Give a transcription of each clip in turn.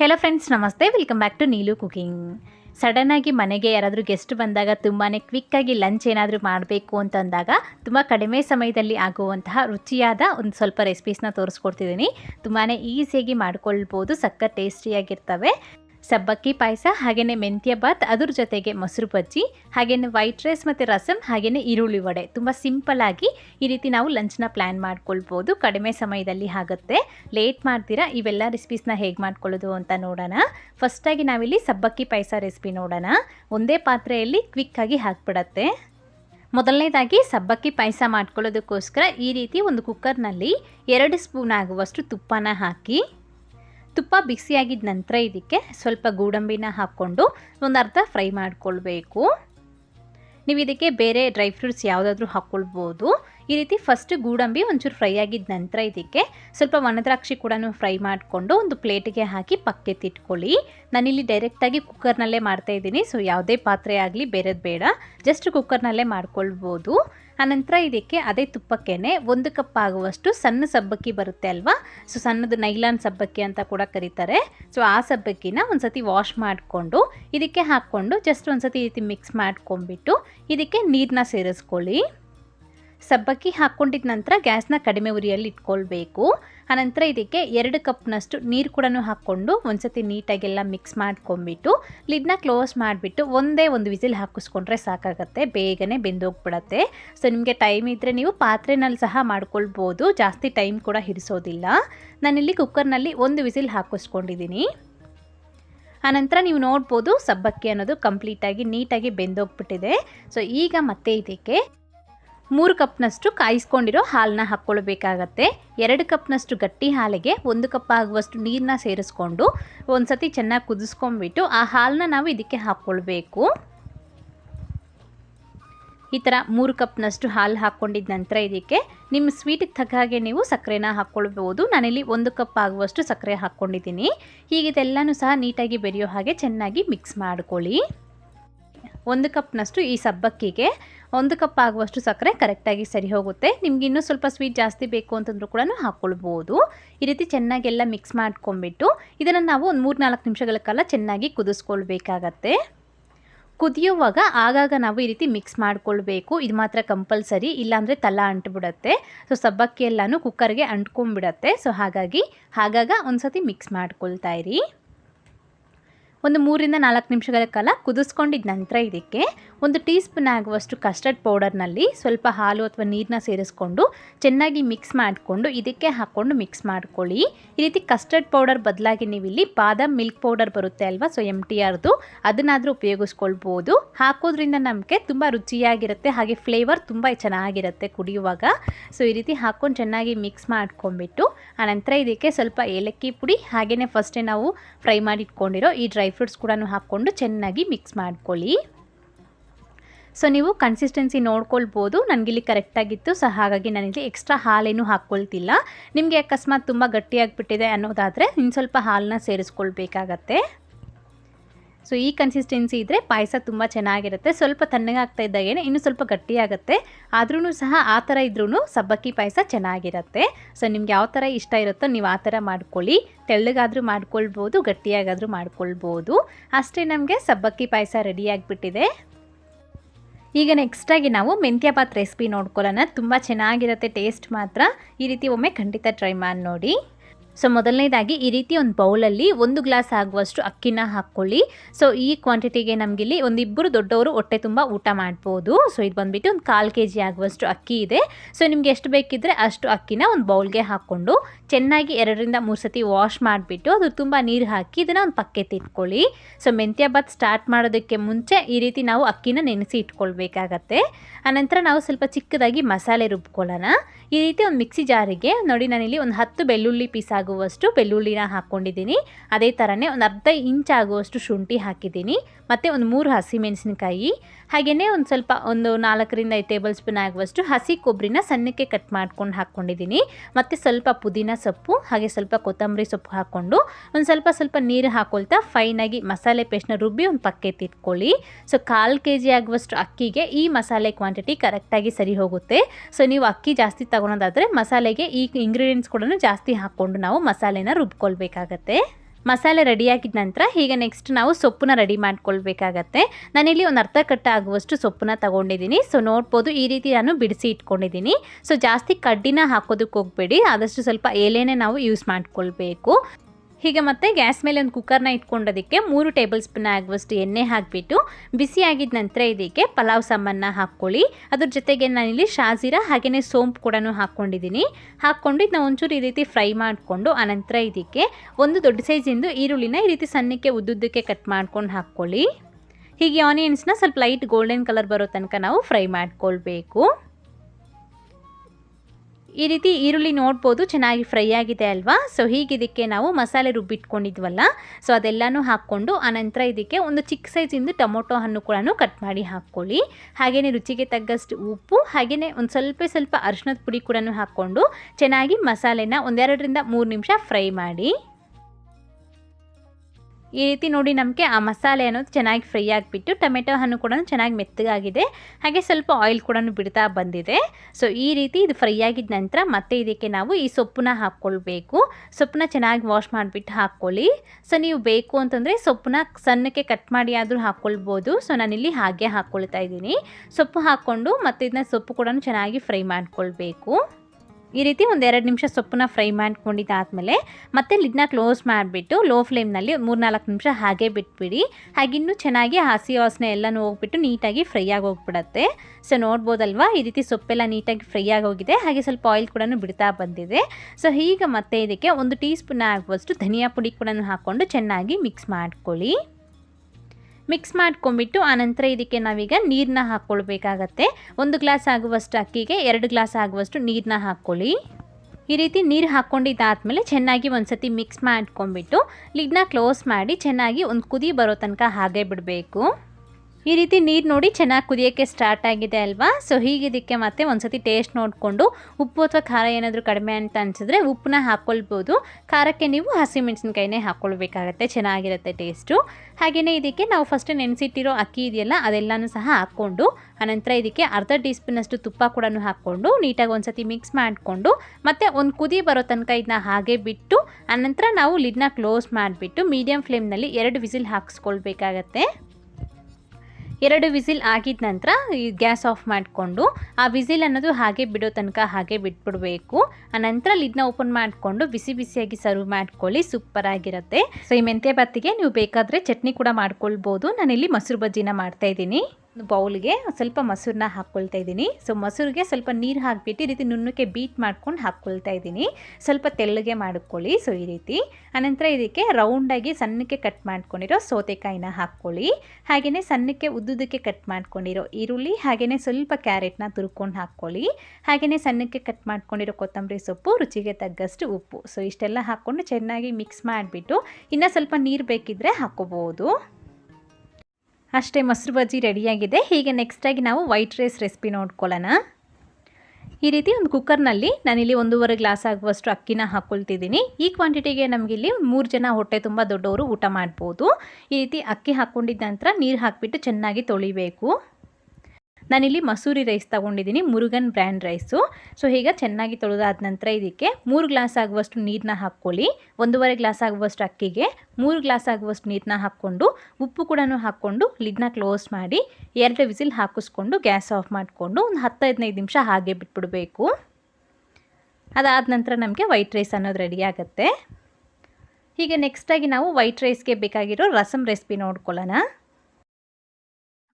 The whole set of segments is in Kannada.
ಹೆಲೋ ಫ್ರೆಂಡ್ಸ್ ನಮಸ್ತೆ. Welcome back to Neelu cooking ಸಡನ್ನಾಗಿ ಮನೆಗೆ ಯಾರಾದರೂ ಗೆಸ್ಟ್ ಬಂದಾಗ ತುಂಬಾ ಕ್ವಿಕ್ಕಾಗಿ ಲಂಚ್ ಏನಾದರೂ ಮಾಡಬೇಕು ಅಂತಂದಾಗ ತುಂಬ ಕಡಿಮೆ ಸಮಯದಲ್ಲಿ ಆಗುವಂತಹ ರುಚಿಯಾದ ಒಂದು ಸ್ವಲ್ಪ ರೆಸಿಪೀಸ್ನ ತೋರಿಸ್ಕೊಡ್ತಿದ್ದೀನಿ. ತುಂಬಾ ಈಸಿಯಾಗಿ ಮಾಡ್ಕೊಳ್ಬೋದು ಸಕ್ಕ ಟೇಸ್ಟಿಯಾಗಿರ್ತವೆ ಸಬ್ಬಕ್ಕಿ ಪಾಯಸ ಹಾಗೆಯೇ ಮೆಂತ್ಯ ಬಾತ್ ಅದ್ರ ಜೊತೆಗೆ ಮೊಸರು ಬಜ್ಜಿ ಹಾಗೆಯೇ ವೈಟ್ ರೈಸ್ ಮತ್ತು ರಸಮ್ ಹಾಗೆಯೇ ಈರುಳ್ಳಿ ವಡೆ. ತುಂಬ ಸಿಂಪಲ್ಲಾಗಿ ಈ ರೀತಿ ನಾವು ಲಂಚ್ನ ಪ್ಲ್ಯಾನ್ ಮಾಡ್ಕೊಳ್ಬೋದು. ಕಡಿಮೆ ಸಮಯದಲ್ಲಿ ಆಗುತ್ತೆ. ಲೇಟ್ ಮಾಡ್ತೀರಾ? ಇವೆಲ್ಲ ರೆಸಿಪೀಸ್ನ ಹೇಗೆ ಮಾಡ್ಕೊಳ್ಳೋದು ಅಂತ ನೋಡೋಣ. ಫಸ್ಟಾಗಿ ನಾವಿಲ್ಲಿ ಸಬ್ಬಕ್ಕಿ ಪಾಯಸ ರೆಸಿಪಿ ನೋಡೋಣ. ಒಂದೇ ಪಾತ್ರೆಯಲ್ಲಿ ಕ್ವಿಕ್ಕಾಗಿ ಹಾಕ್ಬಿಡತ್ತೆ. ಮೊದಲನೇದಾಗಿ ಸಬ್ಬಕ್ಕಿ ಪಾಯಸ ಮಾಡ್ಕೊಳ್ಳೋದಕ್ಕೋಸ್ಕರ ಈ ರೀತಿ ಒಂದು ಕುಕ್ಕರ್ನಲ್ಲಿ ಎರಡು ಸ್ಪೂನ್ ಆಗುವಷ್ಟು ತುಪ್ಪನ ಹಾಕಿ ತುಪ್ಪ ಬಿಸಿಯಾಗಿದ್ದ ನಂತರ ಇದಕ್ಕೆ ಸ್ವಲ್ಪ ಗೋಡಂಬಿನ ಹಾಕ್ಕೊಂಡು ಒಂದು ಅರ್ಧ ಫ್ರೈ ಮಾಡ್ಕೊಳ್ಬೇಕು. ನೀವು ಇದಕ್ಕೆ ಬೇರೆ ಡ್ರೈ ಫ್ರೂಟ್ಸ್ ಯಾವುದಾದ್ರೂ ಹಾಕ್ಕೊಳ್ಬೋದು. ಈ ರೀತಿ ಫಸ್ಟ್ ಗೂಡಂಬಿ ಒಂಚೂರು ಫ್ರೈ ಆಗಿದ್ದ ನಂತರ ಇದಕ್ಕೆ ಸ್ವಲ್ಪ ಒಣದ್ರಾಕ್ಷಿ ಕೂಡ ಫ್ರೈ ಮಾಡಿಕೊಂಡು ಒಂದು ಪ್ಲೇಟಿಗೆ ಹಾಕಿ ಪಕ್ಕೆತ್ತಿಟ್ಕೊಳ್ಳಿ ನಾನಿಲ್ಲಿ ಡೈರೆಕ್ಟಾಗಿ ಕುಕ್ಕರ್ನಲ್ಲೇ ಮಾಡ್ತಾ ಇದ್ದೀನಿ ಸೊ ಯಾವುದೇ ಪಾತ್ರೆ ಆಗಲಿ ಬೇರೆದು ಬೇಡ ಜಸ್ಟ್ ಕುಕ್ಕರ್ನಲ್ಲೇ ಮಾಡ್ಕೊಳ್ಬೋದು. ಆನಂತರ ಇದಕ್ಕೆ ಅದೇ ತುಪ್ಪಕ್ಕೇನೆ ಒಂದು ಕಪ್ ಆಗುವಷ್ಟು ಸಣ್ಣ ಸಬ್ಬಕ್ಕಿ ಬರುತ್ತೆ ಅಲ್ವಾ? ಸೊ ಸಣ್ಣದು ನೈಲಾನ್ ಸಬ್ಬಕ್ಕಿ ಅಂತ ಕೂಡ ಕರೀತಾರೆ. ಸೊ ಆ ಸಬ್ಬಕ್ಕಿನ ಒಂದು ಸತಿ ವಾಶ್ ಮಾಡಿಕೊಂಡು, ಇದಕ್ಕೆ ಹಾಕ್ಕೊಂಡು ಜಸ್ಟ್ ಒಂದು ಈ ರೀತಿ ಮಿಕ್ಸ್ ಮಾಡ್ಕೊಂಡ್ಬಿಟ್ಟು, ಇದಕ್ಕೆ ನೀರನ್ನ ಸೇರಿಸ್ಕೊಳ್ಳಿ. ಸಬ್ಬಕ್ಕಿ ಹಾಕ್ಕೊಂಡಿದ್ದ ನಂತರ ಗ್ಯಾಸ್ನ ಕಡಿಮೆ ಉರಿಯಲ್ಲಿ ಇಟ್ಕೊಳ್ಬೇಕು. ಆನಂತರ ಇದಕ್ಕೆ ಎರಡು ಕಪ್ನಷ್ಟು ನೀರು ಕೂಡ ಹಾಕ್ಕೊಂಡು ಒಂದ್ಸತಿ ನೀಟಾಗೆಲ್ಲ ಮಿಕ್ಸ್ ಮಾಡ್ಕೊಂಬಿಟ್ಟು ಲಿಡ್ನ ಕ್ಲೋಸ್ ಮಾಡಿಬಿಟ್ಟು ಒಂದೇ ಒಂದು ವಿಸಿಲ್ ಹಾಕಿಸ್ಕೊಂಡ್ರೆ ಸಾಕಾಗತ್ತೆ, ಬೇಗನೆ ಬೆಂದೋಗ್ಬಿಡತ್ತೆ. ಸೊ, ನಿಮಗೆ ಟೈಮ್ ಇದ್ದರೆ ನೀವು ಪಾತ್ರೆನಲ್ಲಿ ಸಹ ಮಾಡ್ಕೊಳ್ಬೋದು, ಜಾಸ್ತಿ ಟೈಮ್ ಕೂಡ ಹಿಡಿಸೋದಿಲ್ಲ. ನಾನಿಲ್ಲಿ ಕುಕ್ಕರ್ನಲ್ಲಿ ಒಂದು ವಿಸಿಲ್ ಹಾಕಿಸ್ಕೊಂಡಿದ್ದೀನಿ. ಆನಂತರ ನೀವು ನೋಡ್ಬೋದು ಸಬ್ಬಕ್ಕಿ ಅನ್ನೋದು ಕಂಪ್ಲೀಟಾಗಿ ನೀಟಾಗಿ ಬೆಂದೋಗ್ಬಿಟ್ಟಿದೆ. ಸೊ, ಈಗ ಮತ್ತೆ ಇದಕ್ಕೆ ಮೂರು ಕಪ್ನಷ್ಟು ಕಾಯಿಸ್ಕೊಂಡಿರೋ ಹಾಲನ್ನ ಹಾಕ್ಕೊಳ್ಬೇಕಾಗತ್ತೆ. ಎರಡು ಕಪ್ನಷ್ಟು ಗಟ್ಟಿ ಹಾಲಿಗೆ ಒಂದು ಕಪ್ ಆಗುವಷ್ಟು ನೀರನ್ನ ಸೇರಿಸ್ಕೊಂಡು ಒಂದು ಸತಿ ಚೆನ್ನಾಗಿ ಕುದಿಸ್ಕೊಂಡ್ಬಿಟ್ಟು ಆ ಹಾಲನ್ನ ನಾವು ಇದಕ್ಕೆ ಹಾಕ್ಕೊಳ್ಬೇಕು. ಈ ಥರ ಮೂರು ಕಪ್ನಷ್ಟು ಹಾಲು ಹಾಕ್ಕೊಂಡಿದ್ದ ನಂತರ ಇದಕ್ಕೆ ನಿಮ್ಮ ಸ್ವೀಟಿಗೆ ತಕ್ಕ ಹಾಗೆ ನೀವು ಸಕ್ಕರೆನ ಹಾಕ್ಕೊಳ್ಬೋದು. ನಾನಿಲ್ಲಿ ಒಂದು ಕಪ್ ಆಗುವಷ್ಟು ಸಕ್ಕರೆ ಹಾಕ್ಕೊಂಡಿದ್ದೀನಿ. ಹೀಗಿದೆಲ್ಲನೂ ಸಹ ನೀಟಾಗಿ ಬೆರೆಯೋ ಹಾಗೆ ಚೆನ್ನಾಗಿ ಮಿಕ್ಸ್ ಮಾಡ್ಕೊಳ್ಳಿ. ಒಂದು ಕಪ್ನಷ್ಟು ಈ ಸಬ್ಬಕ್ಕಿಗೆ, ಒಂದು ಕಪ್ ಆಗುವಷ್ಟು ಸಕ್ಕರೆ ಕರೆಕ್ಟಾಗಿ ಸರಿ ಹೋಗುತ್ತೆ. ನಿಮ್ಗೆ ಇನ್ನೂ ಸ್ವಲ್ಪ ಸ್ವೀಟ್ ಜಾಸ್ತಿ ಬೇಕು ಅಂತಂದ್ರೂ ಕೂಡ ಹಾಕ್ಕೊಳ್ಬೋದು ಈ ರೀತಿ ಚೆನ್ನಾಗೆಲ್ಲ ಮಿಕ್ಸ್ ಮಾಡ್ಕೊಂಬಿಟ್ಟು ಇದನ್ನು ನಾವು ಒಂದು ಮೂರು ನಾಲ್ಕು ನಿಮಿಷಗಳ ಕಾಲ ಚೆನ್ನಾಗಿ ಕುದಿಸ್ಕೊಳ್ಬೇಕಾಗತ್ತೆ. ಕುದಿಯುವಾಗ ಆಗಾಗ ನಾವು ಈ ರೀತಿ ಮಿಕ್ಸ್ ಮಾಡ್ಕೊಳ್ಬೇಕು. ಇದು ಮಾತ್ರ ಕಂಪಲ್ಸರಿ ಇಲ್ಲಾಂದರೆ ತಲ ಅಂಟ್ಬಿಡತ್ತೆ. ಸೊ ಸಬ್ಬಕ್ಕಿ ಎಲ್ಲನೂ ಕುಕ್ಕರ್ಗೆ ಅಂಟ್ಕೊಂಬಿಡತ್ತೆ ಸೊ ಹಾಗಾಗಿ ಆಗಾಗ ಒಂದು ಸತಿ ಮಿಕ್ಸ್ ಮಾಡ್ಕೊಳ್ತಾ ಇರಿ. ಒಂದು ಮೂರಿಂದ ನಾಲ್ಕು ನಿಮಿಷಗಳ ಕಾಲ ಕುದಿಸ್ಕೊಂಡಿದ್ದ ನಂತರ ಇದಕ್ಕೆ ಒಂದು ಟೀ ಸ್ಪೂನ್ ಆಗುವಷ್ಟು ಕಸ್ಟರ್ಡ್ ಪೌಡರ್ನಲ್ಲಿ ಸ್ವಲ್ಪ ಹಾಲು ಅಥವಾ ನೀರನ್ನ ಸೇರಿಸ್ಕೊಂಡು ಚೆನ್ನಾಗಿ ಮಿಕ್ಸ್ ಮಾಡಿಕೊಂಡು ಇದಕ್ಕೆ ಹಾಕ್ಕೊಂಡು ಮಿಕ್ಸ್ ಮಾಡ್ಕೊಳ್ಳಿ. ಈ ರೀತಿ ಕಸ್ಟರ್ಡ್ ಪೌಡರ್ ಬದಲಾಗಿ ನೀವು ಇಲ್ಲಿ ಬಾದಾಮ್ ಮಿಲ್ಕ್ ಪೌಡರ್ ಬರುತ್ತೆ ಅಲ್ವಾ? ಸೊ ಎಂ ಟಿ ಆರ್ದು ಅದನ್ನಾದರೂ ಉಪಯೋಗಿಸ್ಕೊಳ್ಬೋದು. ಹಾಕೋದ್ರಿಂದ ನಮಗೆ ತುಂಬ ರುಚಿಯಾಗಿರುತ್ತೆ, ಹಾಗೆ ಫ್ಲೇವರ್ ತುಂಬ ಚೆನ್ನಾಗಿರುತ್ತೆ ಕುಡಿಯುವಾಗ. ಸೊ ಈ ರೀತಿ ಹಾಕ್ಕೊಂಡು ಚೆನ್ನಾಗಿ ಮಿಕ್ಸ್ ಮಾಡ್ಕೊಂಡ್ಬಿಟ್ಟು ಆನಂತರ ಇದಕ್ಕೆ ಸ್ವಲ್ಪ ಏಲಕ್ಕಿ ಪುಡಿ ಹಾಗೆಯೇ ಫಸ್ಟೇ ನಾವು ಫ್ರೈ ಮಾಡಿಟ್ಕೊಂಡಿರೋ ಈ ಡ್ರೈ ಫ್ರೂಟ್ಸ್ ಕೂಡ ಹಾಕ್ಕೊಂಡು ಚೆನ್ನಾಗಿ ಮಿಕ್ಸ್ ಮಾಡ್ಕೊಳ್ಳಿ. ಸೊ ನೀವು ಕನ್ಸಿಸ್ಟೆನ್ಸಿ ನೋಡ್ಕೊಳ್ಬೋದು. ನನಗಿಲ್ಲಿ ಕರೆಕ್ಟಾಗಿತ್ತು ಸೊ ಹಾಗಾಗಿ ನಾನಿಲ್ಲಿ ಎಕ್ಸ್ಟ್ರಾ ಹಾಲೇನು ಹಾಕ್ಕೊಳ್ತಿಲ್ಲ. ನಿಮಗೆ ಅಕಸ್ಮಾತ್ ತುಂಬ ಗಟ್ಟಿಯಾಗಿಬಿಟ್ಟಿದೆ ಅನ್ನೋದಾದರೆ ಇನ್ನು ಸ್ವಲ್ಪ ಹಾಲನ್ನ ಸೇರಿಸ್ಕೊಳ್ಬೇಕಾಗತ್ತೆ. ಸೊ ಈ ಕನ್ಸಿಸ್ಟೆನ್ಸಿ ಇದ್ದರೆ ಪಾಯಸ ತುಂಬ ಚೆನ್ನಾಗಿರುತ್ತೆ. ಸ್ವಲ್ಪ ತಣ್ಣಗಾಗ್ತಾ ಇದ್ದಾಗೇನೆ ಇನ್ನೂ ಸ್ವಲ್ಪ ಗಟ್ಟಿಯಾಗುತ್ತೆ. ಆದ್ರೂ ಸಹ ಆ ಥರ ಇದ್ರೂ ಸಬ್ಬಕ್ಕಿ ಪಾಯಸ ಚೆನ್ನಾಗಿರುತ್ತೆ. ಸೊ ನಿಮ್ಗೆ ಯಾವ ಥರ ಇಷ್ಟ ಇರುತ್ತೋ ನೀವು ಆ ಥರ ಮಾಡ್ಕೊಳ್ಳಿ. ತೆಳ್ಳಗಾದರೂ ಮಾಡ್ಕೊಳ್ಬೋದು, ಗಟ್ಟಿಯಾಗಾದರೂ ಮಾಡ್ಕೊಳ್ಬೋದು. ಅಷ್ಟೇ ನಮಗೆ ಸಬ್ಬಕ್ಕಿ ಪಾಯಸ ರೆಡಿಯಾಗಿಬಿಟ್ಟಿದೆ ಈಗ ನೆಕ್ಸ್ಟಾಗಿ ನಾವು ಮೆಂತ್ಯ ಬಾತ್ ರೆಸಿಪಿ ನೋಡ್ಕೊಳ್ಳೋಣ. ತುಂಬ ಚೆನ್ನಾಗಿರುತ್ತೆ ಟೇಸ್ಟ್ ಮಾತ್ರ. ಈ ರೀತಿ ಒಮ್ಮೆ ಖಂಡಿತ ಟ್ರೈ ಮಾಡಿ ನೋಡಿ. ಸೊ ಮೊದಲನೇದಾಗಿ ಈ ರೀತಿ ಒಂದು ಬೌಲಲ್ಲಿ ಒಂದು ಗ್ಲಾಸ್ ಆಗುವಷ್ಟು ಅಕ್ಕಿನ ಹಾಕ್ಕೊಳ್ಳಿ. ಸೊ ಈ ಕ್ವಾಂಟಿಟಿಗೆ ನಮಗಿಲ್ಲಿ ಒಂದಿಬ್ಬರು ದೊಡ್ಡವರು ಹೊಟ್ಟೆ ತುಂಬ ಊಟ ಮಾಡ್ಬೋದು. ಸೊ ಇದು ಬಂದುಬಿಟ್ಟು ಒಂದು ಕಾಲು ಕೆ ಜಿ ಆಗುವಷ್ಟು ಅಕ್ಕಿ ಇದೆ. ಸೊ ನಿಮ್ಗೆ ಎಷ್ಟು ಬೇಕಿದ್ದರೆ ಅಷ್ಟು ಅಕ್ಕಿನ ಒಂದು ಬೌಲ್ಗೆ ಹಾಕ್ಕೊಂಡು ಚೆನ್ನಾಗಿ ಎರಡರಿಂದ ಮೂರು ಸತಿ ವಾಶ್ ಮಾಡಿಬಿಟ್ಟು ಅದು ತುಂಬ ನೀರು ಹಾಕಿ ಇದನ್ನು ಒಂದು ಪಕ್ಕೆತ್ತಿ ಇಟ್ಕೊಳ್ಳಿ. ಸೊ ಮೆಂತ್ಯ ಬಾತ್ ಸ್ಟಾರ್ಟ್ ಮಾಡೋದಕ್ಕೆ ಮುಂಚೆ ಈ ರೀತಿ ನಾವು ಅಕ್ಕಿನ ನೆನೆಸಿ ಇಟ್ಕೊಳ್ಬೇಕಾಗತ್ತೆ. ಆನಂತರ ನಾವು ಸ್ವಲ್ಪ ಚಿಕ್ಕದಾಗಿ ಮಸಾಲೆ ರುಬ್ಕೊಳ್ಳೋಣ. ಈ ರೀತಿ ಒಂದು ಮಿಕ್ಸಿ ಜಾರಿಗೆ ನೋಡಿ ನಾನಿಲ್ಲಿ ಒಂದು ಹತ್ತು ಬೆಳ್ಳುಳ್ಳಿ ಪೀಸ್ ಆಗುವಷ್ಟು ಬೆಳ್ಳುಳ್ಳಿನ ಹಾಕ್ಕೊಂಡಿದ್ದೀನಿ. ಅದೇ ಥರನೇ ಒಂದು ಅರ್ಧ ಇಂಚ್ ಆಗುವಷ್ಟು ಶುಂಠಿ ಹಾಕಿದ್ದೀನಿ. ಮತ್ತು ಒಂದು ಮೂರು ಹಸಿಮೆಣಸಿನಕಾಯಿ ಹಾಗೆಯೇ ಒಂದು ಸ್ವಲ್ಪ ಒಂದು ನಾಲ್ಕರಿಂದ ಐದು ಟೇಬಲ್ ಸ್ಪೂನ್ ಆಗುವಷ್ಟು ಹಸಿ ಕೊಬ್ಬರಿನ ಸಣ್ಣಕ್ಕೆ ಕಟ್ ಮಾಡ್ಕೊಂಡು ಹಾಕ್ಕೊಂಡಿದ್ದೀನಿ. ಮತ್ತು ಸ್ವಲ್ಪ ಪುದೀನ ಸೊಪ್ಪು, ಹಾಗೆ ಸ್ವಲ್ಪ ಕೊತ್ತಂಬರಿ ಸೊಪ್ಪು ಹಾಕ್ಕೊಂಡು ಒಂದು ಸ್ವಲ್ಪ ಸ್ವಲ್ಪ ನೀರು ಹಾಕ್ಕೊಳ್ತಾ ಫೈನಾಗಿ ಮಸಾಲೆ ಪೇಸ್ಟ್ನ ರುಬ್ಬಿ ಒಂದು ಪಕ್ಕೆತ್ತಿ ಇಟ್ಕೊಳ್ಳಿ. ಸೊ ಕಾಲು ಕೆ ಜಿ ಆಗುವಷ್ಟು ಅಕ್ಕಿಗೆ ಈ ಮಸಾಲೆ ಕ್ವಾಂಟಿಟಿ ಕರೆಕ್ಟಾಗಿ ಸರಿ ಹೋಗುತ್ತೆ. ಸೊ ನೀವು ಅಕ್ಕಿ ಜಾಸ್ತಿ ತಗೊಳೋದಾದರೆ ಮಸಾಲೆಗೆ ಈ ಇಂಗ್ರೀಡಿಯೆಂಟ್ಸ್ ಕೂಡ ಜಾಸ್ತಿ ಹಾಕ್ಕೊಂಡು ನಾವು ಮಸಾಲೆನ ರುಬ್ಕೊಳ್ಬೇಕಾಗತ್ತೆ. ಮಸಾಲೆ ರೆಡಿಯಾಗಿದ್ದ ನಂತರ ಈಗ ನೆಕ್ಸ್ಟ್ ನಾವು ಸೊಪ್ಪನ್ನ ರೆಡಿ ಮಾಡ್ಕೊಳ್ಬೇಕಾಗತ್ತೆ. ನಾನಿಲ್ಲಿ ಒಂದು ಅರ್ಧ ಕಟ್ಟ ಆಗುವಷ್ಟು ಸೊಪ್ಪನ್ನ ತಗೊಂಡಿದ್ದೀನಿ. ಸೊ ನೋಡ್ಬೋದು ಈ ರೀತಿ ನಾನು ಬಿಡಿಸಿ ಇಟ್ಕೊಂಡಿದ್ದೀನಿ. ಸೊ ಜಾಸ್ತಿ ಕಡ್ಡಿನ ಹಾಕೋದಕ್ಕೆ ಹೋಗಬೇಡಿ. ಆದಷ್ಟು ಸ್ವಲ್ಪ ಎಲೆನೇ ನಾವು ಯೂಸ್ ಮಾಡ್ಕೊಳ್ಬೇಕು. ಹೀಗೆ ಮತ್ತೆ ಗ್ಯಾಸ್ ಮೇಲೆ ಒಂದು ಕುಕ್ಕರ್ನ ಇಟ್ಕೊಂಡೋದಕ್ಕೆ ಮೂರು ಟೇಬಲ್ ಸ್ಪೂನ್ ಆಗುವಷ್ಟು ಎಣ್ಣೆ ಹಾಕಿಬಿಟ್ಟು ಬಿಸಿ ಆಗಿದ ನಂತರ ಇದಕ್ಕೆ ಪಲಾವ್ ಸಾಂಬಾರನ್ನ ಹಾಕ್ಕೊಳ್ಳಿ. ಅದ್ರ ಜೊತೆಗೆ ನಾನಿಲ್ಲಿ ಶಾಜೀರಾ ಹಾಗೆಯೇ ಸೋಂಪು ಕೂಡ ಹಾಕ್ಕೊಂಡಿದ್ದೀನಿ. ಹಾಕ್ಕೊಂಡು ಇದನ್ನ ಒಂಚೂರು ಈ ರೀತಿ ಫ್ರೈ ಮಾಡಿಕೊಂಡು ಆನಂತರ ಇದಕ್ಕೆ ಒಂದು ದೊಡ್ಡ ಸೈಜಿಂದು ಈರುಳ್ಳಿನ ಈ ರೀತಿ ಸಣ್ಣಕ್ಕೆ ಉದ್ದುದ್ದಕ್ಕೆ ಕಟ್ ಮಾಡ್ಕೊಂಡು ಹಾಕ್ಕೊಳ್ಳಿ. ಹೀಗೆ ಆನಿಯನ್ಸ್ನ ಸ್ವಲ್ಪ ಲೈಟ್ ಗೋಲ್ಡನ್ ಕಲರ್ ಬರೋ ತನಕ ನಾವು ಫ್ರೈ ಮಾಡ್ಕೊಳ್ಬೇಕು. ಈ ರೀತಿ ಈರುಳ್ಳಿ ನೋಡ್ಬೋದು, ಚೆನ್ನಾಗಿ ಫ್ರೈ ಆಗಿದೆ ಅಲ್ವಾ? ಸೊ ಹೀಗೆ ಇದಕ್ಕೆ ನಾವು ಮಸಾಲೆ ರುಬ್ಬಿಟ್ಕೊಂಡಿದ್ವಲ್ಲ? ಸೊ ಅದೆಲ್ಲನೂ ಹಾಕ್ಕೊಂಡು, ಆನಂತರ ಇದಕ್ಕೆ ಒಂದು ಚಿಕ್ಕ ಸೈಜಿಂದು ಟೊಮೊಟೊ ಹಣ್ಣು ಕೂಡ ಕಟ್ ಮಾಡಿ ಹಾಕ್ಕೊಳ್ಳಿ. ಹಾಗೆಯೇ ರುಚಿಗೆ ತಗ್ಗಷ್ಟು ಉಪ್ಪು ಹಾಗೆಯೇ ಒಂದು ಸ್ವಲ್ಪ ಸ್ವಲ್ಪ ಅರಿಶಿನದ ಪುಡಿ ಕೂಡ ಹಾಕ್ಕೊಂಡು, ಚೆನ್ನಾಗಿ ಮಸಾಲೆನ ಒಂದೆರಡರಿಂದ ಮೂರು ನಿಮಿಷ ಫ್ರೈ ಮಾಡಿ. ಈ ರೀತಿ ನೋಡಿ ನಮಗೆ ಆ ಮಸಾಲೆ ಅನ್ನೋದು ಚೆನ್ನಾಗಿ ಫ್ರೈ ಆಗಿಬಿಟ್ಟು ಟೊಮೆಟೊ ಹಣ್ಣು ಕೂಡ ಚೆನ್ನಾಗಿ ಮೆತ್ತಗಾಗಿದೆ. ಹಾಗೆ ಸ್ವಲ್ಪ ಆಯಿಲ್ ಕೂಡ ಬಿಡ್ತಾ ಬಂದಿದೆ. ಸೊ ಈ ರೀತಿ ಇದು ಫ್ರೈ ಆಗಿದ ನಂತರ ಮತ್ತೆ ಇದಕ್ಕೆ ನಾವು ಈ ಸೊಪ್ಪನ್ನ ಹಾಕ್ಕೊಳ್ಬೇಕು. ಸೊಪ್ಪನ್ನ ಚೆನ್ನಾಗಿ ವಾಶ್ ಮಾಡಿಬಿಟ್ಟು ಹಾಕ್ಕೊಳ್ಳಿ. ಸೊ ನೀವು ಬೇಕು ಅಂತಂದರೆ ಸೊಪ್ಪನ್ನ ಸಣ್ಣಕ್ಕೆ ಕಟ್ ಮಾಡಿ ಆದರೂ ಹಾಕ್ಕೊಳ್ಬೋದು. ಸೊ ನಾನಿಲ್ಲಿ ಹಾಗೆ ಹಾಕ್ಕೊಳ್ತಾ ಇದ್ದೀನಿ. ಸೊಪ್ಪು ಹಾಕ್ಕೊಂಡು ಮತ್ತೆ ಇದನ್ನ ಸೊಪ್ಪು ಕೂಡ ಚೆನ್ನಾಗಿ ಫ್ರೈ ಮಾಡ್ಕೊಳ್ಬೇಕು. ಈ ರೀತಿ ಒಂದು ಎರಡು ನಿಮಿಷ ಸೊಪ್ಪನ್ನ ಫ್ರೈ ಮಾಡ್ಕೊಂಡಿದ್ದಾದಮೇಲೆ ಮತ್ತೆ ಲಿಡ್ನ ಕ್ಲೋಸ್ ಮಾಡಿಬಿಟ್ಟು ಲೋ ಫ್ಲೇಮ್ನಲ್ಲಿ ಮೂರ್ನಾಲ್ಕು ನಿಮಿಷ ಹಾಗೆ ಬಿಟ್ಬಿಡಿ. ಹಾಗೆ ಇನ್ನೂ ಚೆನ್ನಾಗಿ ಹಸಿ ವಾಸನೆ ಎಲ್ಲನೂ ಹೋಗ್ಬಿಟ್ಟು ನೀಟಾಗಿ ಫ್ರೈ ಆಗಿ ಹೋಗ್ಬಿಡತ್ತೆ ಸೊ ನೋಡ್ಬೋದಲ್ವಾ? ಈ ರೀತಿ ಸೊಪ್ಪೆಲ್ಲ ನೀಟಾಗಿ ಫ್ರೈ ಆಗಿ ಹೋಗಿದೆ ಹಾಗೆ ಸ್ವಲ್ಪ ಆಯಿಲ್ ಕೂಡ ಬಿಡ್ತಾ ಬಂದಿದೆ. ಸೊ ಈಗ ಮತ್ತೆ ಇದಕ್ಕೆ ಒಂದು ಟೀ ಸ್ಪೂನ್ ಆಗುವಷ್ಟು ಧನಿಯಾ ಪುಡಿ ಕೂಡ ಹಾಕ್ಕೊಂಡು ಚೆನ್ನಾಗಿ ಮಿಕ್ಸ್ ಮಾಡ್ಕೊಳ್ಳಿ. ಮಿಕ್ಸ್ ಮಾಡ್ಕೊಂಬಿಟ್ಟು ಆನಂತರ ಇದಕ್ಕೆ ನಾವೀಗ ನೀರನ್ನ ಹಾಕ್ಕೊಳ್ಬೇಕಾಗತ್ತೆ. ಒಂದು ಗ್ಲಾಸ್ ಆಗುವಷ್ಟು ಅಕ್ಕಿಗೆ, ಎರಡು ಗ್ಲಾಸ್ ಆಗುವಷ್ಟು ನೀರನ್ನ ಹಾಕ್ಕೊಳ್ಳಿ. ಈ ರೀತಿ ನೀರು ಹಾಕ್ಕೊಂಡಿದ್ದಾದಮೇಲೆ ಚೆನ್ನಾಗಿ ಒಂದ್ಸತಿ ಮಿಕ್ಸ್ ಮಾಡ್ಕೊಂಬಿಟ್ಟು ಲಿಡ್ನ ಕ್ಲೋಸ್ ಮಾಡಿ ಚೆನ್ನಾಗಿ ಒಂದು ಕುದಿ ಬರೋ ತನಕ ಹಾಗೆ ಬಿಡಬೇಕು. ಈ ರೀತಿ ನೀರು ನೋಡಿ ಚೆನ್ನಾಗಿ ಕುದಿಯೋಕ್ಕೆ ಸ್ಟಾರ್ಟ್ ಆಗಿದೆ ಅಲ್ವಾ? ಸೊ ಹೀಗಿದಕ್ಕೆ ಮತ್ತೆ ಒಂದ್ಸತಿ ಟೇಸ್ಟ್ ನೋಡಿಕೊಂಡು ಉಪ್ಪು ಅಥವಾ ಖಾರ ಏನಾದರೂ ಕಡಿಮೆ ಅಂತ ಅನಿಸಿದ್ರೆ ಉಪ್ಪನ್ನ ಹಾಕ್ಕೊಳ್ಬೋದು ಖಾರಕ್ಕೆ ನೀವು ಹಸಿಮೆಣಸಿನ್ಕಾಯಿನೇ ಹಾಕ್ಕೊಳ್ಬೇಕಾಗತ್ತೆ ಚೆನ್ನಾಗಿರುತ್ತೆ ಟೇಸ್ಟು ಹಾಗೆಯೇ ಇದಕ್ಕೆ ನಾವು ಫಸ್ಟ್ ನೆನೆಸಿಟ್ಟಿರೋ ಅಕ್ಕಿ ಇದೆಯಲ್ಲ, ಅದೆಲ್ಲನೂ ಸಹ ಹಾಕ್ಕೊಂಡು ಅನಂತರ ಇದಕ್ಕೆ ಅರ್ಧ ಟೀ ಸ್ಪೂನಷ್ಟು ತುಪ್ಪ ಕೂಡ ಹಾಕ್ಕೊಂಡು, ನೀಟಾಗಿ ಒಂದ್ಸತಿ ಮಿಕ್ಸ್ ಮಾಡಿಕೊಂಡು, ಮತ್ತು ಒಂದು ಕುದಿ ಬರೋ ತನಕ ಇದನ್ನ ಹಾಗೆ ಬಿಟ್ಟು ಅನಂತರ ನಾವು ಲಿಡ್ನ ಕ್ಲೋಸ್ ಮಾಡಿಬಿಟ್ಟು ಮೀಡಿಯಮ್ ಫ್ಲೇಮ್ನಲ್ಲಿ ಎರಡು ವಿಸಿಲ್ ಹಾಕ್ಸ್ಕೊಳ್ಬೇಕಾಗತ್ತೆ. ಎರಡು ವಿಸಿಲ್ ಆಗಿದ ನಂತರ ಈ ಗ್ಯಾಸ್ ಆಫ್ ಮಾಡಿಕೊಂಡು ಆ ವಿಸಿಲ್ ಅನ್ನೋದು ಹಾಗೆ ಬಿಡೋ ತನಕ ಹಾಗೆ ಬಿಟ್ಬಿಡಬೇಕು. ಆನಂತರ ಲಿಡ್ನ ಓಪನ್ ಮಾಡಿಕೊಂಡು ಬಿಸಿ ಬಿಸಿಯಾಗಿ ಸರ್ವ್ ಮಾಡ್ಕೊಳ್ಳಿ ಸೂಪರ್ ಆಗಿರುತ್ತೆ. ಸೊ ಈ ಮೆಂತ್ಯ ಬಾತಿಗೆ ನೀವು ಬೇಕಾದರೆ ಚಟ್ನಿ ಕೂಡ ಮಾಡ್ಕೊಳ್ಬೋದು. ನಾನಿಲ್ಲಿ ಮೊಸರು ಬಜ್ಜಿನ ಮಾಡ್ತಾ ಇದ್ದೀನಿ. ಬೌಲ್ಗೆ ಸ್ವಲ್ಪ ಮೊಸರನ್ನ ಹಾಕ್ಕೊಳ್ತಾ ಇದ್ದೀನಿ. ಸೊ ಮೊಸರಿಗೆ ಸ್ವಲ್ಪ ನೀರು ಹಾಕಿಬಿಟ್ಟು ಈ ರೀತಿ ನುಣ್ಣಕ್ಕೆ ಬೀಟ್ ಮಾಡ್ಕೊಂಡು ಹಾಕ್ಕೊಳ್ತಾ ಇದ್ದೀನಿ. ಸ್ವಲ್ಪ ತೆಳ್ಳಗೆ ಮಾಡ್ಕೊಳ್ಳಿ. ಸೊ ಈ ರೀತಿ. ಆನಂತರ ಇದಕ್ಕೆ ರೌಂಡಾಗಿ ಸಣ್ಣಕ್ಕೆ ಕಟ್ ಮಾಡ್ಕೊಂಡಿರೋ ಸೌತೆಕಾಯಿನ ಹಾಕ್ಕೊಳ್ಳಿ. ಹಾಗೆಯೇ ಸಣ್ಣಕ್ಕೆ ಉದ್ದುದಕ್ಕೆ ಕಟ್ ಮಾಡ್ಕೊಂಡಿರೋ ಈರುಳ್ಳಿ ಹಾಗೆಯೇ ಸ್ವಲ್ಪ ಕ್ಯಾರೆಟ್ನ ತುರ್ಕೊಂಡು ಹಾಕ್ಕೊಳ್ಳಿ. ಹಾಗೆಯೇ ಸಣ್ಣಕ್ಕೆ ಕಟ್ ಮಾಡ್ಕೊಂಡಿರೋ ಕೊತ್ತಂಬರಿ ಸೊಪ್ಪು, ರುಚಿಗೆ ತಗ್ಗಷ್ಟು ಉಪ್ಪು. ಸೊ ಇಷ್ಟೆಲ್ಲ ಹಾಕ್ಕೊಂಡು ಚೆನ್ನಾಗಿ ಮಿಕ್ಸ್ ಮಾಡಿಬಿಟ್ಟು ಇನ್ನು ಸ್ವಲ್ಪ ನೀರು ಬೇಕಿದ್ದರೆ ಹಾಕ್ಕೋಬೋದು. ಅಷ್ಟೇ ಮೊಸರು ಬಜ್ಜಿ ರೆಡಿಯಾಗಿದೆ. ಹೀಗೆ ನೆಕ್ಸ್ಟಾಗಿ ನಾವು ವೈಟ್ ರೈಸ್ ರೆಸಿಪಿ ನೋಡ್ಕೊಳ್ಳೋಣ. ಈ ರೀತಿ ಒಂದು ಕುಕ್ಕರ್ನಲ್ಲಿ ನಾನಿಲ್ಲಿ ಒಂದೂವರೆ ಗ್ಲಾಸ್ ಆಗುವಷ್ಟು ಅಕ್ಕಿನ ಹಾಕ್ಕೊಳ್ತಿದ್ದೀನಿ ಈ ಕ್ವಾಂಟಿಟಿಗೆ ನಮಗಿಲ್ಲಿ ಮೂರು ಜನ ಹೊಟ್ಟೆ ತುಂಬ ದೊಡ್ಡವರು ಊಟ ಮಾಡ್ಬೋದು. ಈ ರೀತಿ ಅಕ್ಕಿ ಹಾಕ್ಕೊಂಡಿದ್ದ ನಂತರ ನೀರು ಹಾಕಿಬಿಟ್ಟು ಚೆನ್ನಾಗಿ ತೊಳಿಬೇಕು. ನಾನಿಲ್ಲಿ ಮಸೂರಿ ರೈಸ್ ತೊಗೊಂಡಿದ್ದೀನಿ, ಮುರುಗನ್ ಬ್ರ್ಯಾಂಡ್ ರೈಸು ಸೊ ಈಗ ಚೆನ್ನಾಗಿ ತೊಳೆದಾದ ನಂತರ ಇದಕ್ಕೆ ಮೂರು ಗ್ಲಾಸ್ ಆಗುವಷ್ಟು ನೀರನ್ನ ಹಾಕ್ಕೊಳ್ಳಿ. ಒಂದೂವರೆ ಗ್ಲಾಸ್ ಆಗುವಷ್ಟು ಅಕ್ಕಿಗೆ, ಮೂರು ಗ್ಲಾಸ್ ಆಗುವಷ್ಟು ನೀರನ್ನ ಹಾಕ್ಕೊಂಡು, ಉಪ್ಪು ಕೂಡ ಹಾಕ್ಕೊಂಡು ಲಿಡ್ನ ಕ್ಲೋಸ್ ಮಾಡಿ, ಎರಡು ವಿಸಿಲ್ ಹಾಕಿಸ್ಕೊಂಡು ಗ್ಯಾಸ್ ಆಫ್ ಮಾಡಿಕೊಂಡು ಒಂದು ಹತ್ತು ಹದಿನೈದು ನಿಮಿಷ ಹಾಗೆ ಬಿಟ್ಬಿಡಬೇಕು. ಅದಾದ ನಂತರ ನಮಗೆ ವೈಟ್ ರೈಸ್ ಅನ್ನೋದು ರೆಡಿ ಆಗುತ್ತೆ. ಹೀಗೆ ನೆಕ್ಸ್ಟಾಗಿ ನಾವು ವೈಟ್ ರೈಸ್ಗೆ ಬೇಕಾಗಿರೋ ರಸಮ್ ರೆಸಿಪಿ ನೋಡ್ಕೊಳ್ಳೋಣ.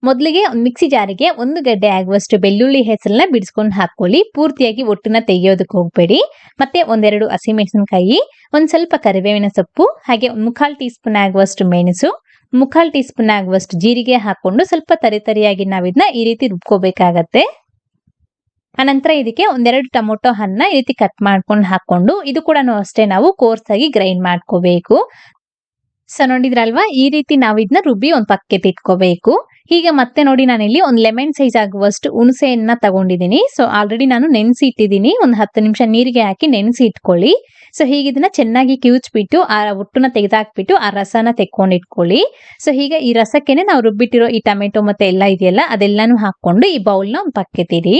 ಮೊದಲಿಗೆ ಒಂದು ಮಿಕ್ಸಿ ಜಾರಿಗೆ ಒಂದು ಗಡ್ಡೆ ಆಗುವಷ್ಟು ಬೆಳ್ಳುಳ್ಳಿ ಹೆಸರನ್ನ ಬಿಡಿಸ್ಕೊಂಡು ಹಾಕೊಳ್ಳಿ. ಪೂರ್ತಿಯಾಗಿ ಒಟ್ಟನ್ನ ತೆಗೆಯೋದಕ್ಕೆ ಹೋಗಬೇಡಿ. ಮತ್ತೆ ಒಂದೆರಡು ಹಸಿಮೆಣಸಿನಕಾಯಿ, ಒಂದು ಸ್ವಲ್ಪ ಕರಿಬೇವಿನ ಸೊಪ್ಪು, ಹಾಗೆ ಮುಕ್ಕಾಲು ಟೀ ಸ್ಪೂನ್ ಆಗುವಷ್ಟು ಮೆಣಸು, ಮುಕ್ಕಾಲು ಟೀ ಸ್ಪೂನ್ ಆಗುವಷ್ಟು ಜೀರಿಗೆ ಹಾಕೊಂಡು ಸ್ವಲ್ಪ ತರಿತರಿಯಾಗಿ ನಾವಿದನ್ನ ಈ ರೀತಿ ರುಬ್ಕೋಬೇಕಾಗತ್ತೆ. ಅನಂತರ ಇದಕ್ಕೆ ಒಂದೆರಡು ಟೊಮೊಟೊ ಹಣ್ಣ ಈ ರೀತಿ ಕಟ್ ಮಾಡ್ಕೊಂಡು ಹಾಕೊಂಡು ಇದು ಕೂಡ ಅಷ್ಟೇ ನಾವು ಕೋರ್ಸ್ ಆಗಿ ಗ್ರೈಂಡ್ ಮಾಡ್ಕೋಬೇಕು. ಸೊ ನೋಡಿದ್ರಲ್ವಾ? ಈ ರೀತಿ ನಾವು ಇದನ್ನ ರುಬ್ಬಿ ಒಂದು ಪಕ್ಕಕ್ಕೆ ಇಟ್ಕೋಬೇಕು. ಹೀಗೆ ಮತ್ತೆ ನೋಡಿ ನಾನಿಲ್ಲಿ ಒಂದು ಲೆಮನ್ ಸೈಜ್ ಆಗುವಷ್ಟು ಹುಣಸೆಯನ್ನ ತಗೊಂಡಿದ್ದೀನಿ. ಸೊ ಆಲ್ರೆಡಿ ನಾನು ನೆನೆಸಿ ಇಟ್ಟಿದ್ದೀನಿ ಒಂದು ಹತ್ತು ನಿಮಿಷ ನೀರಿಗೆ ಹಾಕಿ ನೆನೆಸಿ ಇಟ್ಕೊಳ್ಳಿ ಸೊ ಹೀಗೆ ಇದನ್ನ ಚೆನ್ನಾಗಿ ಕಿವುಚ್ಬಿಟ್ಟು, ಆ ಒಟ್ಟುನ ತೆಗೆದಾಕ್ಬಿಟ್ಟು, ಆ ರಸನ ತೆಕ್ಕೊಂಡಿಟ್ಕೊಳ್ಳಿ. ಸೊ ಹೀಗೆ ಈ ರಸಕ್ಕೇನೆ ನಾವು ರುಬ್ಬಿಟ್ಟಿರೋ ಈ ಟೊಮೆಟೊ ಮತ್ತೆ ಎಲ್ಲ ಇದೆಯಲ್ಲ, ಅದೆಲ್ಲಾನು ಹಾಕೊಂಡು ಈ ಬೌಲ್ನ ಒಂದು ಪಕ್ಕೆತಿರಿ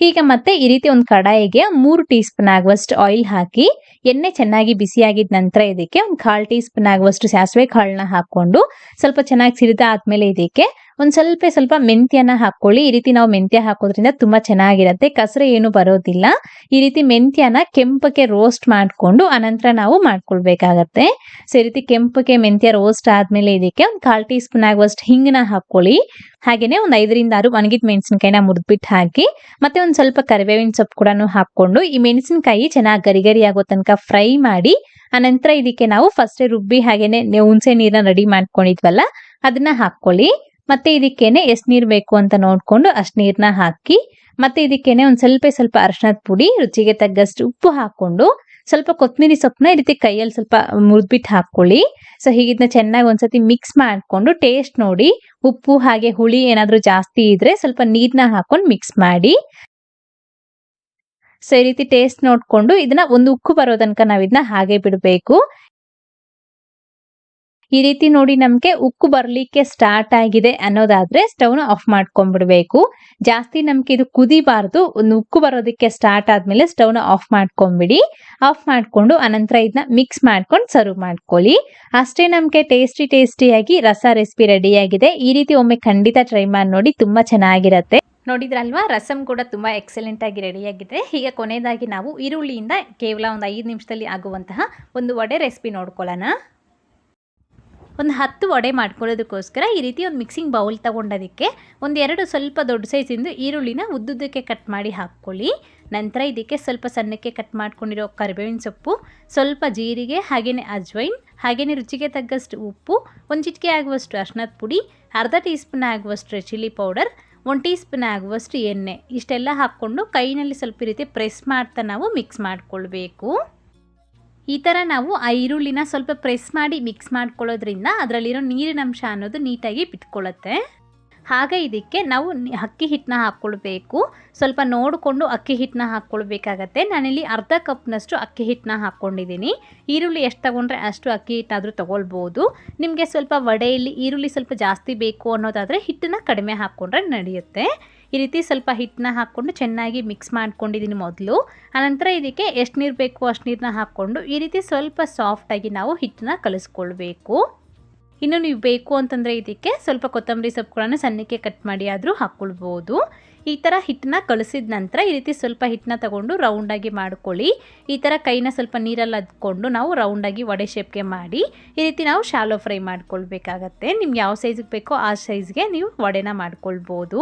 ಈಗ ಮತ್ತೆ ಈ ರೀತಿ ಒಂದು ಕಡಾಯಿಗೆ ಮೂರು ಟೀ ಸ್ಪೂನ್ ಆಗುವಷ್ಟು ಆಯಿಲ್ ಹಾಕಿ, ಎಣ್ಣೆ ಚೆನ್ನಾಗಿ ಬಿಸಿಯಾಗಿದ ನಂತರ ಇದಕ್ಕೆ ಒಂದು ಕಾಲ್ ಟೀ ಸ್ಪೂನ್ ಆಗುವಷ್ಟು ಸಾಸಿವೆ ಕಾಳನ್ನ ಹಾಕೊಂಡು ಸ್ವಲ್ಪ ಚೆನ್ನಾಗಿ ಸಿರಿದ ಆದ್ಮೇಲೆ ಇದಕ್ಕೆ ಒಂದ್ ಸ್ವಲ್ಪ ಸ್ವಲ್ಪ ಮೆಂತ್ಯನ ಹಾಕೊಳ್ಳಿ. ಈ ರೀತಿ ನಾವು ಮೆಂತ್ಯ ಹಾಕೋದ್ರಿಂದ ತುಂಬಾ ಚೆನ್ನಾಗಿರತ್ತೆ. ಕಸರೆ ಏನು ಬರೋದಿಲ್ಲ. ಈ ರೀತಿ ಮೆಂತ್ಯನ ಕೆಂಪಕ್ಕೆ ರೋಸ್ಟ್ ಮಾಡ್ಕೊಂಡು ಅನಂತರ ನಾವು ಮಾಡ್ಕೊಳ್ಬೇಕಾಗತ್ತೆ. ಸೊ, ಈ ರೀತಿ ಕೆಂಪಕ್ಕೆ ಮೆಂತ್ಯ ರೋಸ್ಟ್ ಆದ್ಮೇಲೆ ಇದಕ್ಕೆ ಒಂದು ಕಾಲ್ ಟೀ ಸ್ಪೂನ್ ಆಗುವಷ್ಟು ಹಿಂಗನ ಹಾಕೊಳ್ಳಿ. ಹಾಗೇನೆ ಒಂದ್ ಐದರಿಂದ ಆರು ಒಣಗಿದ ಮೆಣಸಿನಕಾಯಿನ ಮುರಿದ್ಬಿಟ್ಟು ಹಾಕಿ, ಮತ್ತೆ ಒಂದ್ ಸ್ವಲ್ಪ ಕರಿಬೇವಿನ ಸೊಪ್ಪು ಕೂಡ ಹಾಕೊಂಡು ಈ ಮೆಣಸಿನಕಾಯಿ ಚೆನ್ನಾಗಿ ಗರಿಗರಿ ಗರಿ ಆಗೋ ತನಕ ಫ್ರೈ ಮಾಡಿ, ಅನಂತರ ಇದಕ್ಕೆ ನಾವು ಫಸ್ಟ್ ರುಬ್ಬಿ ಹಾಗೇನೆ ಹುಣಸೆ ನೀರನ್ನ ರೆಡಿ ಮಾಡ್ಕೊಂಡಿದ್ವಲ್ಲ, ಅದನ್ನ ಹಾಕೊಳ್ಳಿ. ಮತ್ತೆ ಇದಕ್ಕೇನೆ ಎಷ್ಟು ನೀರು ಬೇಕು ಅಂತ ನೋಡ್ಕೊಂಡು ಅಷ್ಟು ನೀರನ್ನ ಹಾಕಿ, ಮತ್ತೆ ಇದಕ್ಕೇನೆ ಒಂದು ಸ್ವಲ್ಪ ಸ್ವಲ್ಪ ಅರಶಿನದ ಪುಡಿ, ರುಚಿಗೆ ತಗ್ಗಷ್ಟು ಉಪ್ಪು ಹಾಕೊಂಡು ಸ್ವಲ್ಪ ಕೊತ್ತಂಬರಿ ಸೊಪ್ಪನ್ನ ಈ ರೀತಿ ಕೈಯಲ್ಲಿ ಸ್ವಲ್ಪ ಮುರಿದ್ಬಿಟ್ಟು ಹಾಕೊಳ್ಳಿ. ಸೊ ಹೀಗಿದ್ನ ಚೆನ್ನಾಗಿ ಒಂದ್ಸತಿ ಮಿಕ್ಸ್ ಮಾಡ್ಕೊಂಡು ಟೇಸ್ಟ್ ನೋಡಿ, ಉಪ್ಪು ಹಾಗೆ ಹುಳಿ ಏನಾದರೂ ಜಾಸ್ತಿ ಇದ್ರೆ ಸ್ವಲ್ಪ ನೀರನ್ನ ಹಾಕೊಂಡು ಮಿಕ್ಸ್ ಮಾಡಿ. ಸೊ ಈ ರೀತಿ ಟೇಸ್ಟ್ ನೋಡ್ಕೊಂಡು ಇದನ್ನ ಒಂದು ಉಕ್ಕು ಬರೋ ತನಕ ನಾವ್ ಇದನ್ನ ಹಾಗೆ ಬಿಡಬೇಕು. ಈ ರೀತಿ ನೋಡಿ ನಮ್ಗೆ ಉಕ್ಕು ಬರ್ಲಿಕ್ಕೆ ಸ್ಟಾರ್ಟ್ ಆಗಿದೆ ಅನ್ನೋದಾದ್ರೆ ಸ್ಟವ್ನ ಆಫ್ ಮಾಡ್ಕೊಂಡ್ಬಿಡ್ಬೇಕು. ಜಾಸ್ತಿ ನಮ್ಗೆ ಇದು ಕುದಿಬಾರ್ದು, ಒಂದು ಉಕ್ಕು ಬರೋದಕ್ಕೆ ಸ್ಟಾರ್ಟ್ ಆದ್ಮೇಲೆ ಸ್ಟವ್ನ ಆಫ್ ಮಾಡ್ಕೊಂಡ್ಬಿಡಿ. ಆಫ್ ಮಾಡ್ಕೊಂಡು ಅನಂತರ ಇದನ್ನ ಮಿಕ್ಸ್ ಮಾಡ್ಕೊಂಡು ಸರ್ವ್ ಮಾಡ್ಕೊಳ್ಳಿ. ಅಷ್ಟೇ ನಮ್ಗೆ ಟೇಸ್ಟಿ ಟೇಸ್ಟಿಯಾಗಿ ರಸ ರೆಸಿಪಿ ರೆಡಿ ಆಗಿದೆ. ಈ ರೀತಿ ಒಮ್ಮೆ ಖಂಡಿತ ಟ್ರೈ ಮಾಡಿ ನೋಡಿ ತುಂಬಾ ಚೆನ್ನಾಗಿರತ್ತೆ. ನೋಡಿದ್ರಲ್ವಾ? ರಸಂ ಕೂಡ ತುಂಬ ಎಕ್ಸಲೆಂಟ್ ಆಗಿ ರೆಡಿಯಾಗಿದೆ ಈಗ ಕೊನೆಯದಾಗಿ ನಾವು ಈರುಳ್ಳಿಯಿಂದ ಕೇವಲ ಒಂದು ಐದು ನಿಮಿಷದಲ್ಲಿ ಆಗುವಂತಹ ಒಂದು ವಡೆ ರೆಸಿಪಿ ನೋಡ್ಕೊಳ್ಳೋಣ. ಒಂದು ಹತ್ತು ವಡೆ ಮಾಡ್ಕೊಳ್ಳೋದಕ್ಕೋಸ್ಕರ ಈ ರೀತಿ ಒಂದು ಮಿಕ್ಸಿಂಗ್ ಬೌಲ್ ತೊಗೊಂಡೋದಕ್ಕೆ ಒಂದು ಎರಡು ಸ್ವಲ್ಪ ದೊಡ್ಡ ಸೈಜಿಂದು ಈರುಳ್ಳಿನ ಉದ್ದುದ್ದಕ್ಕೆ ಕಟ್ ಮಾಡಿ ಹಾಕ್ಕೊಳ್ಳಿ. ನಂತರ ಇದಕ್ಕೆ ಸ್ವಲ್ಪ ಸಣ್ಣಕ್ಕೆ ಕಟ್ ಮಾಡ್ಕೊಂಡಿರೋ ಕರಿಬೇವಿನ ಸೊಪ್ಪು, ಸ್ವಲ್ಪ ಜೀರಿಗೆ ಹಾಗೆಯೇ ಅಜ್ವೈನ್ ಹಾಗೆಯೇ ರುಚಿಗೆ ತಗ್ಗಷ್ಟು ಉಪ್ಪು, ಒಂದು ಚಿಟಿಕೆ ಆಗುವಷ್ಟು ಅರ್ಶಿನದ ಪುಡಿ, ಅರ್ಧ ಟೀ ಸ್ಪೂನ್ ಆಗುವಷ್ಟು ಚಿಲ್ಲಿ ಪೌಡರ್, ಒಂದು ಟೀ ಸ್ಪೂನ್ ಆಗುವಷ್ಟು ಎಣ್ಣೆ, ಇಷ್ಟೆಲ್ಲ ಹಾಕ್ಕೊಂಡು ಕೈನಲ್ಲಿ ಸ್ವಲ್ಪ ರೀತಿ ಪ್ರೆಸ್ ಮಾಡ್ತಾ ನಾವು ಮಿಕ್ಸ್ ಮಾಡ್ಕೊಳ್ಬೇಕು. ಈ ಥರ ನಾವು ಆ ಈರುಳ್ಳಿನ ಸ್ವಲ್ಪ ಪ್ರೆಸ್ ಮಾಡಿ ಮಿಕ್ಸ್ ಮಾಡ್ಕೊಳ್ಳೋದ್ರಿಂದ ಅದರಲ್ಲಿರೋ ನೀರಿನ ಅಂಶ ಅನ್ನೋದು ನೀಟಾಗಿ ಬಿಟ್ಕೊಳ್ಳುತ್ತೆ ಹಾಗೆ ಇದಕ್ಕೆ ನಾವು ಅಕ್ಕಿ ಹಿಟ್ಟನ್ನ ಹಾಕ್ಕೊಳ್ಬೇಕು. ಸ್ವಲ್ಪ ನೋಡಿಕೊಂಡು ಅಕ್ಕಿ ಹಿಟ್ಟನ್ನ ಹಾಕ್ಕೊಳ್ಬೇಕಾಗತ್ತೆ. ನಾನಿಲ್ಲಿ ಅರ್ಧ ಕಪ್ನಷ್ಟು ಅಕ್ಕಿ ಹಿಟ್ಟನ್ನ ಹಾಕ್ಕೊಂಡಿದ್ದೀನಿ. ಈರುಳ್ಳಿ ಎಷ್ಟು ತಗೊಂಡ್ರೆ ಅಷ್ಟು ಅಕ್ಕಿ ಹಿಟ್ಟಾದರೂ ತೊಗೊಳ್ಬೋದು. ನಿಮಗೆ ಸ್ವಲ್ಪ ವಡೆಯಲ್ಲಿ ಈರುಳ್ಳಿ ಸ್ವಲ್ಪ ಜಾಸ್ತಿ ಬೇಕು ಅನ್ನೋದಾದರೆ ಹಿಟ್ಟನ್ನ ಕಡಿಮೆ ಹಾಕ್ಕೊಂಡ್ರೆ ನಡೆಯುತ್ತೆ. ಈ ರೀತಿ ಸ್ವಲ್ಪ ಹಿಟ್ಟನ್ನ ಹಾಕ್ಕೊಂಡು ಚೆನ್ನಾಗಿ ಮಿಕ್ಸ್ ಮಾಡ್ಕೊಂಡಿದ್ದೀನಿ ಮೊದಲು. ಆನಂತರ ಇದಕ್ಕೆ ಎಷ್ಟು ನೀರು ಬೇಕು ಅಷ್ಟು ನೀರನ್ನ ಹಾಕ್ಕೊಂಡು ಈ ರೀತಿ ಸ್ವಲ್ಪ ಸಾಫ್ಟಾಗಿ ನಾವು ಹಿಟ್ಟನ್ನ ಕಲಿಸ್ಕೊಳ್ಬೇಕು. ಇನ್ನು ನೀವು ಬೇಕು ಅಂತಂದರೆ ಇದಕ್ಕೆ ಸ್ವಲ್ಪ ಕೊತ್ತಂಬರಿ ಸೊಪ್ಪುಗಳನ್ನು ಸಣ್ಣಕ್ಕೆ ಕಟ್ ಮಾಡಿ ಆದರೂ ಹಾಕ್ಕೊಳ್ಬೋದು. ಈ ಥರ ಹಿಟ್ಟನ್ನ ಕಳಿಸಿದ ನಂತರ ಈ ರೀತಿ ಸ್ವಲ್ಪ ಹಿಟ್ಟನ್ನ ತಗೊಂಡು ರೌಂಡಾಗಿ ಮಾಡ್ಕೊಳ್ಳಿ. ಈ ಥರ ಕೈನ ಸ್ವಲ್ಪ ನೀರಲ್ಲಿ ಅದ್ಕೊಂಡು ನಾವು ರೌಂಡಾಗಿ ವಡೆ ಶೇಪ್ಗೆ ಮಾಡಿ ಈ ರೀತಿ ನಾವು ಶಾಲೋ ಫ್ರೈ ಮಾಡ್ಕೊಳ್ಬೇಕಾಗತ್ತೆ. ನಿಮ್ಗೆ ಯಾವ ಸೈಜಿಗೆ ಬೇಕೋ ಆ ಸೈಜ್ಗೆ ನೀವು ವಡೆನ ಮಾಡ್ಕೊಳ್ಬೋದು.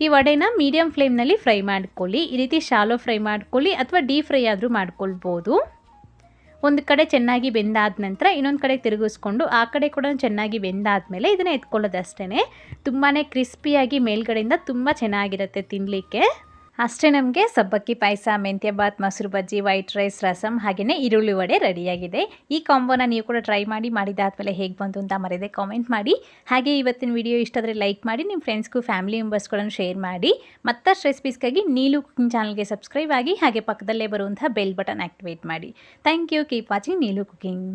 ಈ ವಡೆನ ಮೀಡಿಯಮ್ ಫ್ಲೇಮ್ನಲ್ಲಿ ಫ್ರೈ ಮಾಡ್ಕೊಳ್ಳಿ. ಈ ರೀತಿ ಶಾಲೋ ಫ್ರೈ ಮಾಡ್ಕೊಳ್ಳಿ ಅಥವಾ ಡೀಪ್ ಫ್ರೈ ಆದರೂ ಮಾಡ್ಕೊಳ್ಬೋದು. ಒಂದು ಕಡೆ ಚೆನ್ನಾಗಿ ಬೆಂದಾದ ನಂತರ ಇನ್ನೊಂದು ಕಡೆ ತಿರುಗಿಸ್ಕೊಂಡು ಆ ಕಡೆ ಕೂಡ ಚೆನ್ನಾಗಿ ಬೆಂದಾದಮೇಲೆ ಇದನ್ನು ಎತ್ಕೊಳ್ಳೋದಷ್ಟೇ ತುಂಬಾ ಕ್ರಿಸ್ಪಿಯಾಗಿ ಮೇಲ್ಗಡೆಯಿಂದ ತುಂಬ ಚೆನ್ನಾಗಿರುತ್ತೆ ತಿನ್ನಲಿಕ್ಕೆ ಅಷ್ಟೇ ನಮಗೆ ಸಬ್ಬಕ್ಕಿ ಪಾಯಸ, ಮೆಂತ್ಯ ಬಾತ್ ಮೊಸರು ಬಜ್ಜಿ ವೈಟ್ ರೈಸ್ ರಸಮ್ ಹಾಗೆಯೇ ಈರುಳ್ಳಿ ವಡೆ ರೆಡಿಯಾಗಿದೆ. ಈ ಕಾಂಬೋನ ನೀವು ಕೂಡ ಟ್ರೈ ಮಾಡಿ, ಮಾಡಿದಾದಮೇಲೆ ಹೇಗೆ ಬಂತು ಅಂತ ಮರೆಯದೆ ಕಾಮೆಂಟ್ ಮಾಡಿ. ಹಾಗೆ ಇವತ್ತಿನ ವಿಡಿಯೋ ಇಷ್ಟಾದರೆ ಲೈಕ್ ಮಾಡಿ ನಿಮ್ಮ ಫ್ರೆಂಡ್ಸ್ಗೂ ಫ್ಯಾಮಿಲಿ ಮೆಂಬರ್ಸ್ಗಳನ್ನು ಶೇರ್ ಮಾಡಿ. ಮತ್ತಷ್ಟು ರೆಸಿಪೀಸ್ಗಾಗಿ ನೀಲು ಕುಕಿಂಗ್ ಚಾನಲ್ಗೆ ಸಬ್ಸ್ಕ್ರೈಬ್ ಆಗಿ, ಹಾಗೆ ಪಕ್ಕದಲ್ಲೇ ಬರುವಂತಹ ಬೆಲ್ ಬಟನ್ ಆಕ್ಟಿವೇಟ್ ಮಾಡಿ. Thank you keep watching Neelu cooking